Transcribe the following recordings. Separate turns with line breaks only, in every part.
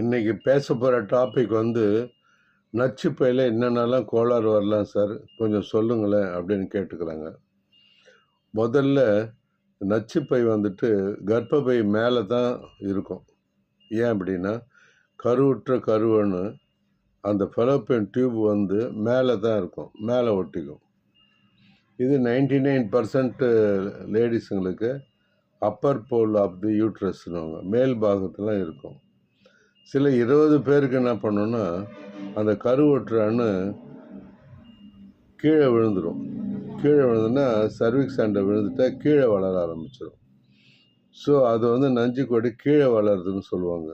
இன்றைக்கி பேச போகிற டாபிக் வந்து நச்சுப்பையில் என்னென்னலாம் கோளாறு வரலாம் சார் கொஞ்சம் சொல்லுங்களேன் அப்படின்னு கேட்டுக்கிறாங்க முதல்ல நச்சுப்பை வந்துட்டு கர்ப்பப்பை மேலே தான் இருக்கும். ஏன் அப்படின்னா கருவுற்ற கருவன்னு அந்த ஃபெலோப்பியன் டியூப் வந்து மேலே தான் இருக்கும். மேலே ஒட்டிக்கும். இது நைன்டி நைன் பர்சன்ட் லேடிஸுங்களுக்கு அப்பர் போல் ஆஃப் தி யூட்ரஸ்னுவாங்க மேல் பாகத்தில் இருக்கும். சில இருபது பேருக்கு என்ன பண்ணோன்னா அந்த கருவற்ற அணு கீழே விழுந்துடும் கீழே விழுந்துன்னா சர்விக்ஸ் சண்டை விழுந்துட்டா கீழே வளர ஆரம்பிச்சிடும் ஸோ அது வந்து நஞ்சு கொடி கீழே வளருதுன்னு சொல்லுவாங்க.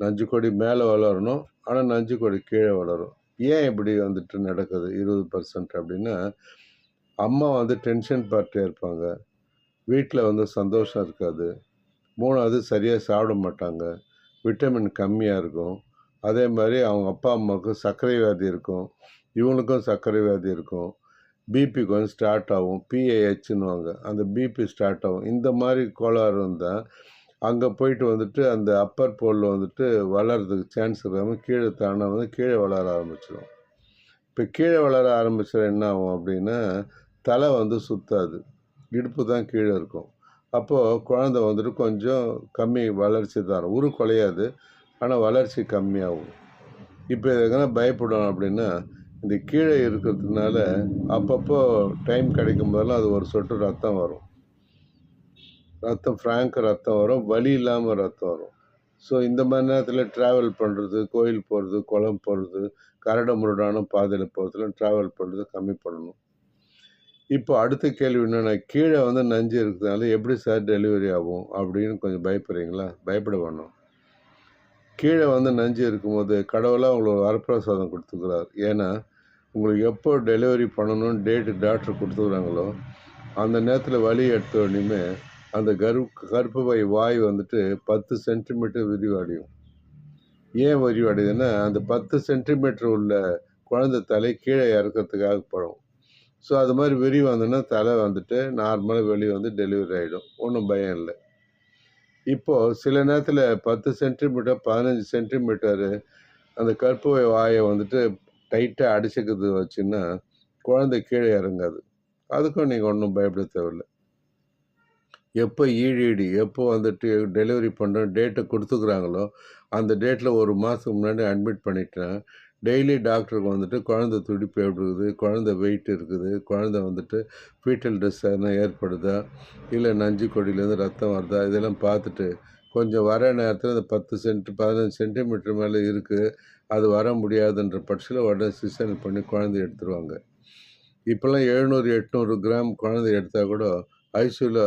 நஞ்சு கொடி மேலே வளரணும் ஆனால் நஞ்சு கொடி கீழே வளரும். ஏன் இப்படி வந்துட்டு நடக்குது? இருபது பர்சன்ட் அப்படின்னா அம்மா வந்து டென்ஷன் பார்ட்டியாக இருப்பாங்க. வீட்டில் வந்து சந்தோஷம் இருக்காது. மூணாவது சரியாக சாப்பிட மாட்டாங்க. விட்டமின் கம்மியாக இருக்கும். அதே மாதிரி அவங்க அப்பா அம்மாவுக்கும் சர்க்கரை வியாதி இருக்கும். இவனுக்கும் சர்க்கரை வியாதி இருக்கும். பிபி கொஞ்சம் ஸ்டார்ட் ஆகும். பிஏஹெச்னுவாங்க அந்த பிபி ஸ்டார்ட் ஆகும். இந்த மாதிரி கோளாறு இருந்தால் அங்கே போயிட்டு வந்துட்டு அந்த அப்பர் போலில் வந்துட்டு வளர்றதுக்கு சான்ஸ் இருக்காமல் கீழே தானே வந்து கீழே வளர ஆரம்பிச்சிடும் இப்போ கீழே வளர ஆரம்பிச்சிட என்ன ஆகும் அப்படின்னா தலை வந்து சுத்தாது. இடுப்பு தான் கீழே இருக்கும். அப்போது குழந்தை வந்துட்டு கொஞ்சம் கம்மி வளர்ச்சி தரும் உரு குலையாது. ஆனால் வளர்ச்சி கம்மியாகும். இப்போ எதனா பயப்படணும் அப்படின்னா இந்த கீழே இருக்கிறதுனால அப்பப்போ டைம் கிடைக்கும் போதெல்லாம் அது ஒரு சொட்டு ரத்தம் வரும். ரத்தம் ஃப்ராங்க் ரத்தம் வரும். வலி இல்லாமல் ரத்தம் வரும். ஸோ இந்த மாதிரி நேரத்தில் ட்ராவல் பண்ணுறது கோயில் போகிறது குளம் போகிறது கரடு முரடான பாதையில் போகிறதுலாம் ட்ராவல் பண்ணுறது கம்மி பண்ணணும். இப்போ அடுத்த கேள்வி என்னென்னா கீழே வந்து நஞ்சு இருக்கிறதுனால எப்படி சார் டெலிவரி ஆகும் அப்படின்னு கொஞ்சம் பயப்படுறீங்களா? பயப்பட வேணும். கீழே வந்து நஞ்சு இருக்கும்போது கடவுளாக உங்களுக்கு வரப்பிரசாதம் கொடுத்துக்கிறார் ஏன்னா உங்களுக்கு எப்போ டெலிவரி பண்ணணும்னு டேட்டு டாக்டர் கொடுத்துக்கிறாங்களோ அந்த நேரத்தில் வலி எடுத்த உடனேயுமே அந்த கரு கருப்பை வாய் வந்துட்டு பத்து சென்டிமீட்டர் விரிவடையும். ஏன் விரிவடையுதுன்னா அந்த பத்து சென்டிமீட்டர் உள்ள குழந்தை தலை கீழே இறக்கிறதுக்காக படும். ஸோ அது மாதிரி வெறி வந்தோன்னா தலை வந்துட்டு நார்மலாக வெளியே வந்து டெலிவரி ஆகிடும் ஒன்றும் பயம் இல்லை. இப்போது சில நேரத்தில் பத்து சென்டிமீட்டர் பதினஞ்சு சென்டிமீட்டரு அந்த கற்பு வாயை வந்துட்டு டைட்டாக அடிச்சுக்கிறது வச்சுன்னா குழந்தை கீழே இறங்காது. அதுக்கும் நீங்கள் ஒன்றும் பயப்பட தேவையில்லை. எப்போ ஈடிடி எப்போ வந்துட்டு டெலிவரி பண்ணுறோம் டேட்டை கொடுத்துக்குறாங்களோ அந்த டேட்டில் ஒரு மாதத்துக்கு முன்னாடி அட்மிட் பண்ணிட்டேன். டெய்லி டாக்டருக்கு வந்துட்டு குழந்த துடிப்பு எப்படி இருக்குது குழந்த வெயிட் இருக்குது குழந்த வந்துட்டு ஃபீட்டல் ட்ரெஸ் எதனா ஏற்படுதா இல்லை நஞ்சு கொடியிலேருந்து ரத்தம் வருதா இதெல்லாம் பார்த்துட்டு கொஞ்சம் வர நேரத்தில் அந்த பத்து சென்ட் பதினஞ்சு சென்டிமீட்டர் மேலே இருக்குது அது வர முடியாதுன்ற பட்சத்தில் உடனே சிசன் பண்ணி குழந்தை எடுத்துருவாங்க. இப்போல்லாம் எழுநூறு எட்நூறு கிராம் குழந்தை எடுத்தால் கூட ஐசியூவில்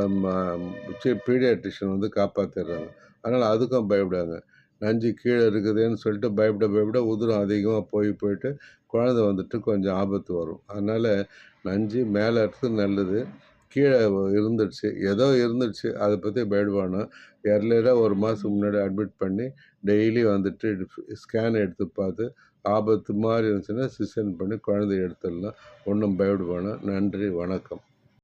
பீடியாட்ரிஷியன் வந்து காப்பாற்றிடுறாங்க அதனால் அதுக்கும் பயப்படாங்க நஞ்சு கீழே இருக்குதுன்னு சொல்லிட்டு பயப்பட பயப்பட உதிரம் அதிகமாக போய் போயிட்டு குழந்தை வந்துட்டு கொஞ்சம் ஆபத்து வரும். அதனால் நஞ்சு மேலே இருக்கிறது நல்லது. கீழே இருந்துடுச்சு. ஏதோ இருந்துடுச்சு. அதை பற்றி பயப்படுவானோ? எர்லியராக ஒரு மாதத்துக்கு முன்னாடி அட்மிட் பண்ணி டெய்லி வந்துட்டு ஸ்கேன் எடுத்து பார்த்து ஆபத்து மாதிரி இருந்துச்சுன்னா சிசன் பண்ணி குழந்தைய எடுத்துடலாம். ஒன்றும் பயப்படுவானோ? நன்றி. வணக்கம்.